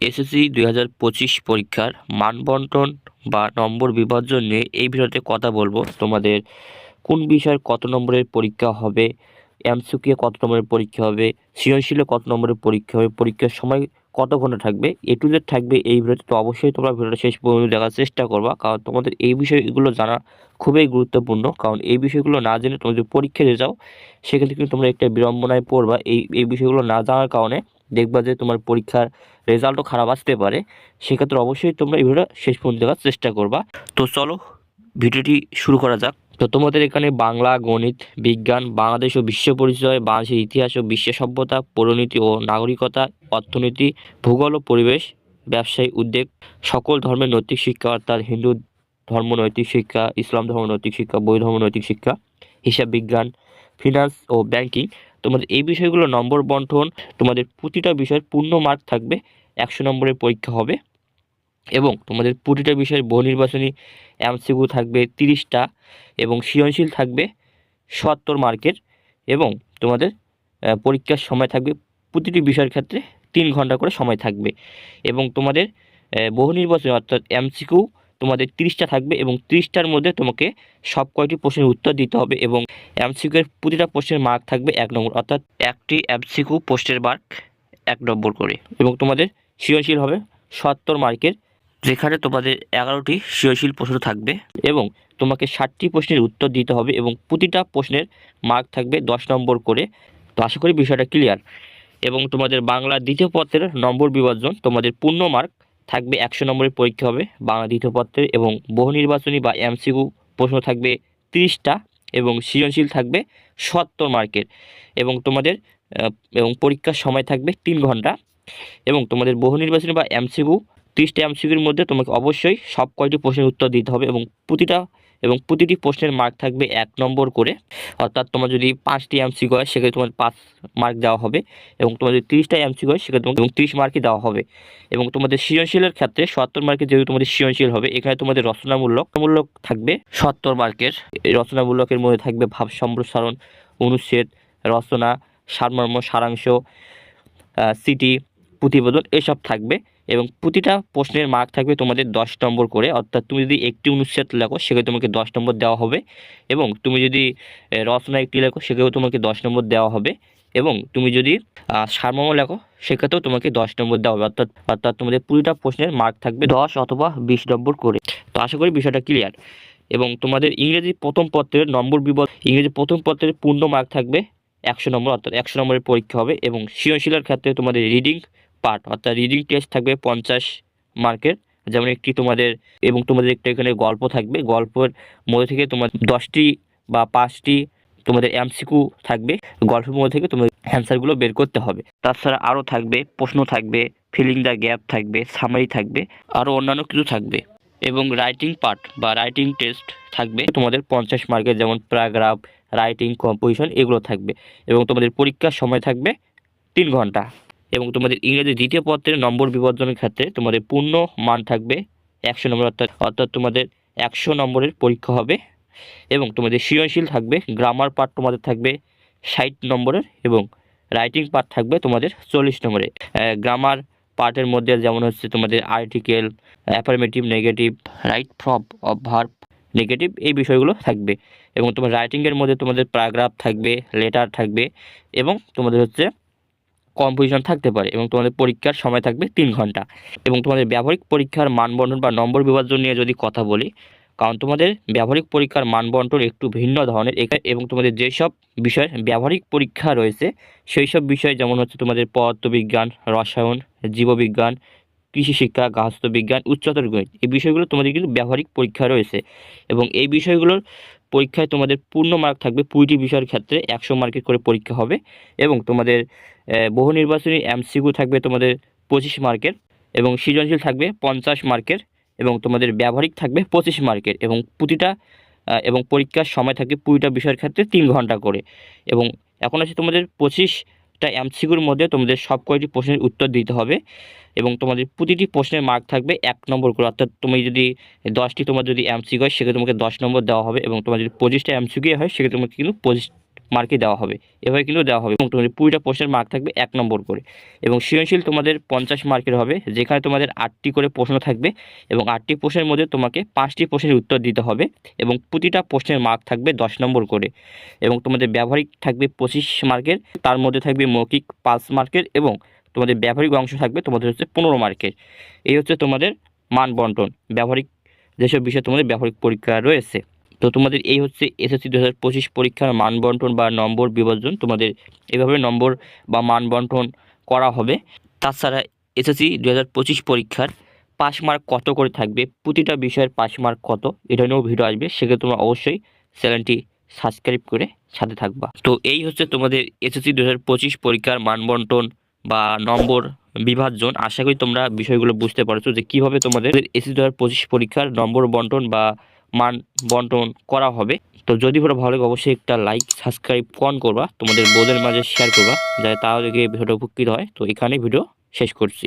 SSC দুই হাজার পঁচিশ পরীক্ষার মানবন্টন বা নম্বর বিভাজন নিয়ে এই ভিডিওতে কথা বলব। তোমাদের কোন বিষয়ের কত নম্বরের পরীক্ষা হবে এমসিকিউ কত নম্বরের পরীক্ষা হবে, সৃজনশীলে কত নম্বরের পরীক্ষা হবে, পরীক্ষার সময় কত ঘণ্টা থাকবে, এ টু জেড থাকবে এই ভিডিওতে, তো অবশ্যই তোমরা ভিডিওটা শেষ পর্যন্ত দেখার চেষ্টা করবা, কারণ তোমাদের এই বিষয়গুলো জানা খুবই গুরুত্বপূর্ণ, কারণ এই বিষয়গুলো না জেনে তোমরা যদি পরীক্ষা দিয়ে যাও, সেক্ষেত্রে কিন্তু তোমরা একটা বিড়ম্বনায় পড়বা, এই এই বিষয়গুলো না জানার কারণে দেখবা যে তোমার পরীক্ষার রেজাল্টও খারাপ আসতে পারে। সেক্ষেত্রে অবশ্যই তোমরা এই ভিডিওটা শেষ পর্যন্ত দেখার চেষ্টা করবা। তো চলো, ভিডিওটি শুরু করা যাক। তো তোমাদের এখানে বাংলা, গণিত, বিজ্ঞান, বাংলাদেশ ও বিশ্ব পরিচয়, বাংলাদেশের ইতিহাস ও বিশ্ব সভ্যতা, পরিণতি ও নাগরিকতা, অর্থনীতি, ভূগোল ও পরিবেশ, ব্যবসায়ী উদ্যোগ, সকল ধর্মের নৈতিক শিক্ষা, অর্থাৎ হিন্দু ধর্ম নৈতিক শিক্ষা, ইসলাম ধর্ম নৈতিক শিক্ষা, বৌদ্ধ ধর্ম নৈতিক শিক্ষা, হিসাব বিজ্ঞান, ফিনান্স ও ব্যাংকিং তোমাদের এই বিষয়গুলো নম্বর বন্টন, তোমাদের প্রতিটা বিষয়ের পূর্ণ মার্ক থাকবে, একশো নম্বরের পরীক্ষা হবে এবং তোমাদের প্রতিটা বিষয়ের বহু নির্বাচনী এমসিকিউ থাকবে তিরিশটা এবং সৃজনশীল থাকবে সত্তর মার্কের এবং তোমাদের পরীক্ষার সময় থাকবে প্রতিটি বিষয়ের ক্ষেত্রে তিন ঘণ্টা করে সময় থাকবে এবং তোমাদের বহু নির্বাচনী অর্থাৎ এমসিকিউ তোমাদের তিরিশটা থাকবে এবং তিরিশটার মধ্যে তোমাকে সব কয়টি প্রশ্নের উত্তর দিতে হবে এবং এমসিকিউ এর প্রতিটা প্রশ্নের মার্ক থাকবে এক নম্বর, অর্থাৎ একটি এমসিকিউ পোস্টের মার্ক এক নম্বর করে এবং তোমাদের সৃজনশীল হবে সত্তর মার্কের, যেখানে তোমাদের এগারোটি সৃজনশীল প্রশ্ন থাকবে এবং তোমাকে ষাটটি প্রশ্নের উত্তর দিতে হবে এবং প্রতিটা প্রশ্নের মার্ক থাকবে দশ নম্বর করে। তো আশা করি বিষয়টা ক্লিয়ার এবং তোমাদের বাংলা দ্বিতীয় পত্রের নম্বর বিভাজন তোমাদের পূর্ণ মার্ক থাকবে একশো নম্বরের পরীক্ষা হবে, বাংলা দ্বিতীয় পত্রের এবং বহু নির্বাচনী বা এমসিকিউ প্রশ্ন থাকবে তিরিশটা, এবং সৃজনশীল থাকবে সত্তর মার্কের, এবং তোমাদের এবং পরীক্ষার সময় থাকবে তিন ঘণ্টা, এবং তোমাদের বহু নির্বাচনী বা এমসিকিউ, তিরিশটা এমসিকিউর মধ্যে তোমাকে অবশ্যই সব কয়টি প্রশ্নের উত্তর দিতে হবে, এবং প্রতিটা এবং প্রতিটি প্রশ্নের মার্ক থাকবে এক নম্বর করে। অর্থাৎ তোমার যদি পাঁচটি এমসিকিউ হয়, সেক্ষেত্রে তোমার পাঁচ মার্ক দেওয়া হবে এবং তোমার যদি তিরিশটা এমসিকিউ হয়, সেক্ষেত্রে তোমাকে এবং তিরিশ মার্কই দেওয়া হবে। এবং তোমাদের সৃজনশীলের ক্ষেত্রে সত্তর মার্কের যেহেতু তোমাদের সৃজনশীল হবে, এখানে তোমাদের রচনামূলক মূলক থাকবে সত্তর মার্কের রচনামূলকের মধ্যে থাকবে ভাব সম্প্রসারণ, অনুচ্ছেদ, রচনা, সারমর্ম, সারাংশ সিটি, প্রতিবেদন, এসব থাকবে। এবং প্রতিটা প্রশ্নের মার্ক থাকবে তোমাদের দশ নম্বর করে। অর্থাৎ তুমি যদি একটি অনুচ্ছেদ লেখো সেক্ষেত্রে তোমাকে দশ নম্বর দেওয়া হবে এবং তুমি যদি রচনা একটি লেখো সেক্ষেত্রেও তোমাকে দশ নম্বর দেওয়া হবে এবং তুমি যদি সারমর্ম লেখো সেক্ষেত্রেও তোমাকে দশ নম্বর দেওয়া হবে। অর্থাৎ অর্থাৎ তোমাদের প্রতিটা প্রশ্নের মার্ক থাকবে দশ অথবা বিশ নম্বর করে। তো আশা করি বিষয়টা ক্লিয়ার এবং তোমাদের ইংরেজি প্রথম পত্রের নম্বর বিবদ ইংরেজি প্রথম পত্রের পূর্ণ মার্ক থাকবে একশো নম্বর, অর্থাৎ একশো নম্বরের পরীক্ষা হবে এবং সৃজনশীলার ক্ষেত্রে তোমাদের রিডিং পার্ট, অর্থাৎ রিডিং টেস্ট থাকবে পঞ্চাশ মার্কের, যেমন একটি তোমাদের, এবং তোমাদের একটা এখানে গল্প থাকবে, গল্পের মধ্যে থেকে তোমার দশটি বা পাঁচটি তোমাদের এমসিকিউ থাকবে, গল্পের মধ্যে থেকে তোমাদের অ্যান্সারগুলো বের করতে হবে। তাছাড়া আরও থাকবে, প্রশ্ন থাকবে ফিলিং দ্য গ্যাপ থাকবে সামারি থাকবে আরও অন্যান্য কিছু থাকবে। এবং রাইটিং পার্ট বা রাইটিং টেস্ট থাকবে, তোমাদের পঞ্চাশ মার্কের যেমন প্যারাগ্রাফ রাইটিং কম্পোজিশন এগুলো থাকবে। এবং তোমাদের পরীক্ষার সময় থাকবে তিন ঘণ্টা। এবং তোমাদের ইংরেজি দ্বিতীয় পত্রের নম্বর বিবর্জনের ক্ষেত্রে তোমাদের পূর্ণ মান থাকবে একশো নম্বর, অর্থাৎ অর্থাৎ তোমাদের একশো নম্বরের পরীক্ষা হবে এবং তোমাদের সৃজনশীল থাকবে, গ্রামার পার্ট তোমাদের থাকবে ষাট নম্বরের এবং রাইটিং পার্ট থাকবে তোমাদের চল্লিশ নম্বরে গ্রামার পার্টের মধ্যে যেমন হচ্ছে তোমাদের article, affirmative, negative, right form of verb negative এই বিষয়গুলো থাকবে এবং তোমার রাইটিংয়ের মধ্যে তোমাদের প্যারাগ্রাফ থাকবে, লেটার থাকবে এবং তোমাদের হচ্ছে কম্পোজিশন থাকতে পারে এবং তোমাদের পরীক্ষার সময় থাকবে তিন ঘণ্টা। এবং তোমাদের ব্যবহারিক পরীক্ষার মানবন্ধন বা নম্বর বিভাজন নিয়ে যদি কথা বলি, কারণ তোমাদের ব্যবহারিক পরীক্ষার মানবন্টন একটু ভিন্ন ধরনের এবং তোমাদের যেসব বিষয় ব্যবহারিক পরীক্ষা রয়েছে সেই সব বিষয় যেমন হচ্ছে তোমাদের পদার্থবিজ্ঞান, রসায়ন, জীববিজ্ঞান কৃষি শিক্ষা গার্হস্থ্য বিজ্ঞান উচ্চতর গণিত। এই বিষয়গুলো তোমাদের কিন্তু ব্যবহারিক পরীক্ষা রয়েছে এবং এই বিষয়গুলোর পরীক্ষায় তোমাদের পূর্ণ মার্ক থাকবে কুড়িটি বিষয়ের ক্ষেত্রে একশো মার্কের করে পরীক্ষা হবে এবং তোমাদের বহু নির্বাচনী এমসিকিউ থাকবে তোমাদের পঁচিশ মার্কের এবং সৃজনশীল থাকবে পঞ্চাশ মার্কের এবং তোমাদের ব্যবহারিক থাকবে পঁচিশ মার্কের এবং প্রতিটা এবং পরীক্ষার সময় থাকবে কুড়িটা বিষয়ের ক্ষেত্রে তিন ঘণ্টা করে এবং এখন আছে তোমাদের পঁচিশটা এমসিকিউর মধ্যে তোমাদের সব কয়েকটি প্রশ্নের উত্তর দিতে হবে এবং তোমাদের প্রতিটি প্রশ্নের মার্ক থাকবে এক নম্বর করে। অর্থাৎ তুমি যদি দশটি তোমার যদি এমসিকিউ হয়, সেক্ষেত্রে তোমাকে দশ নম্বর দেওয়া হবে এবং তোমার যদি পঁচিশটা এমসিকিউ হয়, সেক্ষেত্রে তোমাকে কিন্তু পঁচিশ মার্কে দেওয়া হবে। এভাবে কিন্তু দেওয়া হবে। এবং তোমাদের কুড়িটা প্রশ্নের মার্ক থাকবে এক নম্বর করে। এবং সৃজনশীল তোমাদের পঞ্চাশ মার্কের হবে, যেখানে তোমাদের আটটি করে প্রশ্ন থাকবে এবং আটটি প্রশ্নের মধ্যে তোমাকে পাঁচটি প্রশ্নের উত্তর দিতে হবে এবং প্রতিটা প্রশ্নের মার্ক থাকবে দশ নম্বর করে। এবং তোমাদের ব্যবহারিক থাকবে পঁচিশ মার্কের তার মধ্যে থাকবে মৌখিক পাঁচ মার্কের এবং তোমাদের ব্যবহারিক অংশ থাকবে তোমাদের হচ্ছে পনেরো মার্কের এই হচ্ছে তোমাদের মান বন্টন। ব্যবহারিক যেসব বিষয়ে তোমাদের ব্যবহারিক পরীক্ষা রয়েছে। তো তোমাদের এই হচ্ছে এসএসসি দু হাজার পঁচিশ পরীক্ষার মান বন্টন বা নম্বর বিভাজন। তোমাদের এভাবে নম্বর বা মান বন্টন করা হবে। তাছাড়া এসএসসি দু হাজার পঁচিশ পরীক্ষার পাস মার্ক কত করে থাকবে? প্রতিটা বিষয়ের পাস মার্ক কত? এটা নিয়েও ভিডিও আসবে। সেক্ষেত্রে তোমরা অবশ্যই চ্যানেলটি সাবস্ক্রাইব করে সাথে থাকবা। তো এই হচ্ছে তোমাদের এসএসসি দু হাজার পঁচিশ পরীক্ষার মান বন্টন বা নম্বর বিভাজন। আশা করি তোমরা বিষয়গুলো বুঝতে পারছ যে কীভাবে তোমাদের এসএসসি দু হাজার পঁচিশ পরীক্ষার নম্বর বন্টন বা মান বন্টন করা হবে। তো যদি ভালো ভালো লাগে, অবশ্যই একটা লাইক সাবস্ক্রাইব কন করবা, তোমাদের বোধের মাঝে শেয়ার করবা, যাতে তাহলে গিয়ে ভিডিওটা উপকৃত হয়। তো এখানেই ভিডিও শেষ করছি।